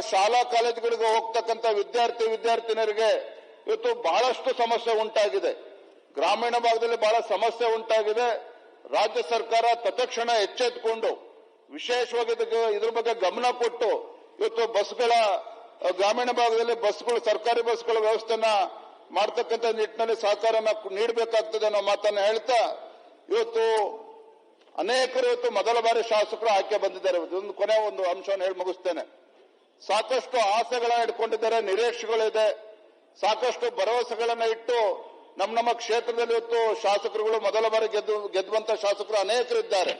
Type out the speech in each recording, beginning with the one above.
ಶಾಲಾ ಕಾಲೇಜುಗಳಿಗೆ ಹೋಗ್ತಕ್ಕಂಥ ವಿದ್ಯಾರ್ಥಿ ವಿದ್ಯಾರ್ಥಿನಿಯರಿಗೆ ಇವತ್ತು ಬಹಳಷ್ಟು ಸಮಸ್ಯೆ ಉಂಟಾಗಿದೆ. ಗ್ರಾಮೀಣ ಭಾಗದಲ್ಲಿ ಬಹಳ ಸಮಸ್ಯೆ ಉಂಟಾಗಿದೆ. ರಾಜ್ಯ ಸರ್ಕಾರ ತತ್ಕ್ಷಣ ಎಚ್ಚೆತ್ತುಕೊಂಡು ವಿಶೇಷವಾಗಿ ಇದ್ರ ಬಗ್ಗೆ ಗಮನ ಕೊಟ್ಟು ಇವತ್ತು ಬಸ್ಗಳ, ಗ್ರಾಮೀಣ ಭಾಗದಲ್ಲಿ ಬಸ್ಗಳು, ಸರ್ಕಾರಿ ಬಸ್ಗಳ ವ್ಯವಸ್ಥೆನ ಮಾಡ್ತಕ್ಕಂಥ ನಿಟ್ಟಿನಲ್ಲಿ ಸಹಕಾರನ ನೀಡಬೇಕಾಗ್ತದೆ ಅನ್ನೋ ಮಾತನ್ನ ಹೇಳ್ತಾ ಇವತ್ತು ಅನೇಕರು ಇವತ್ತು ಮೊದಲ ಬಾರಿ ಶಾಸಕರು ಆಯ್ಕೆ ಬಂದಿದ್ದಾರೆ. ಇದೊಂದು ಕೊನೆ ಒಂದು ಅಂಶವನ್ನು ಹೇಳಿ ಮುಗಿಸ್ತೇನೆ. ಸಾಕಷ್ಟು ಆಸೆಗಳನ್ನ ಇಟ್ಕೊಂಡಿದ್ದಾರೆ, ನಿರೀಕ್ಷೆಗಳಿದೆ. ಸಾಕಷ್ಟು ಭರವಸೆಗಳನ್ನ ಇಟ್ಟು ನಮ್ಮ ನಮ್ಮ ಕ್ಷೇತ್ರದಲ್ಲಿ ಇವತ್ತು ಶಾಸಕರುಗಳು ಮೊದಲ ಬಾರಿ ಗೆದ್ದು, ಗೆದ್ದುವಂತ ಶಾಸಕರು ಅನೇಕರಿದ್ದಾರೆ.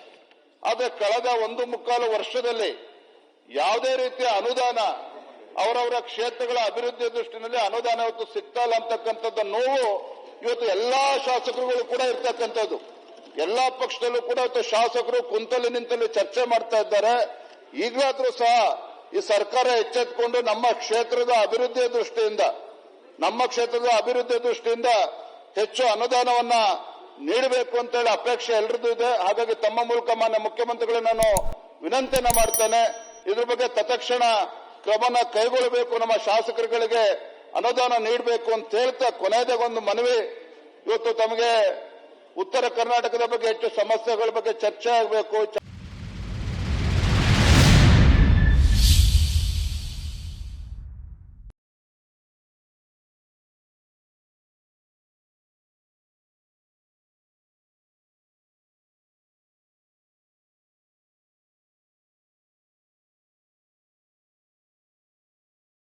ಆದ್ರೆ ಕಳೆದ ಒಂದು ಮುಕ್ಕಾಲು ವರ್ಷದಲ್ಲಿ ಯಾವುದೇ ರೀತಿಯ ಅನುದಾನ, ಅವರವರ ಕ್ಷೇತ್ರಗಳ ಅಭಿವೃದ್ಧಿಯ ದೃಷ್ಟಿನಲ್ಲಿ ಅನುದಾನ ಇವತ್ತು ಸಿಗ್ತಾ ಇಲ್ಲ ಅಂತಕ್ಕಂಥದ್ದು ನೋವು ಇವತ್ತು ಎಲ್ಲಾ ಶಾಸಕರುಗಳು ಕೂಡ ಇರ್ತಕ್ಕಂಥದ್ದು. ಎಲ್ಲಾ ಪಕ್ಷದಲ್ಲೂ ಕೂಡ ಇವತ್ತು ಶಾಸಕರು ಕುಂತಲ್ಲಿ ನಿಂತಲ್ಲಿ ಚರ್ಚೆ ಮಾಡ್ತಾ ಇದ್ದಾರೆ. ಈಗಲಾದ್ರೂ ಸಹ ಈ ಸರ್ಕಾರ ಎಚ್ಚೆತ್ತುಕೊಂಡು ನಮ್ಮ ಕ್ಷೇತ್ರದ ಅಭಿವೃದ್ಧಿಯ ದೃಷ್ಟಿಯಿಂದ, ನಮ್ಮ ಕ್ಷೇತ್ರದ ಅಭಿವೃದ್ಧಿ ದೃಷ್ಟಿಯಿಂದ ಹೆಚ್ಚು ಅನುದಾನವನ್ನ ನೀಡಬೇಕು ಅಂತ ಹೇಳಿ ಅಪೇಕ್ಷೆ ಎಲ್ರದ್ದು ಇದೆ. ಹಾಗಾಗಿ ತಮ್ಮ ಮೂಲಕ ಮಾನ್ಯ ಮುಖ್ಯಮಂತ್ರಿಗಳನ್ನ ನಾನು ವಿನಂತಿಯನ್ನ ಮಾಡ್ತೇನೆ. ಇದ್ರ ಬಗ್ಗೆ ತತ್ಕ್ಷಣ ಕ್ರಮನ ಕೈಗೊಳ್ಳಬೇಕು. ನಮ್ಮ ಶಾಸಕರುಗಳಿಗೆ ಅನುದಾನ ನೀಡಬೇಕು ಅಂತ ಹೇಳ್ತಾ ಕೊನೆಯದಾಗೊಂದು ಮನವಿ. ಇವತ್ತು ತಮಗೆ ಉತ್ತರ ಕರ್ನಾಟಕದ ಬಗ್ಗೆ ಹೆಚ್ಚು ಸಮಸ್ಯೆಗಳ ಬಗ್ಗೆ ಚರ್ಚೆ ಆಗಬೇಕು.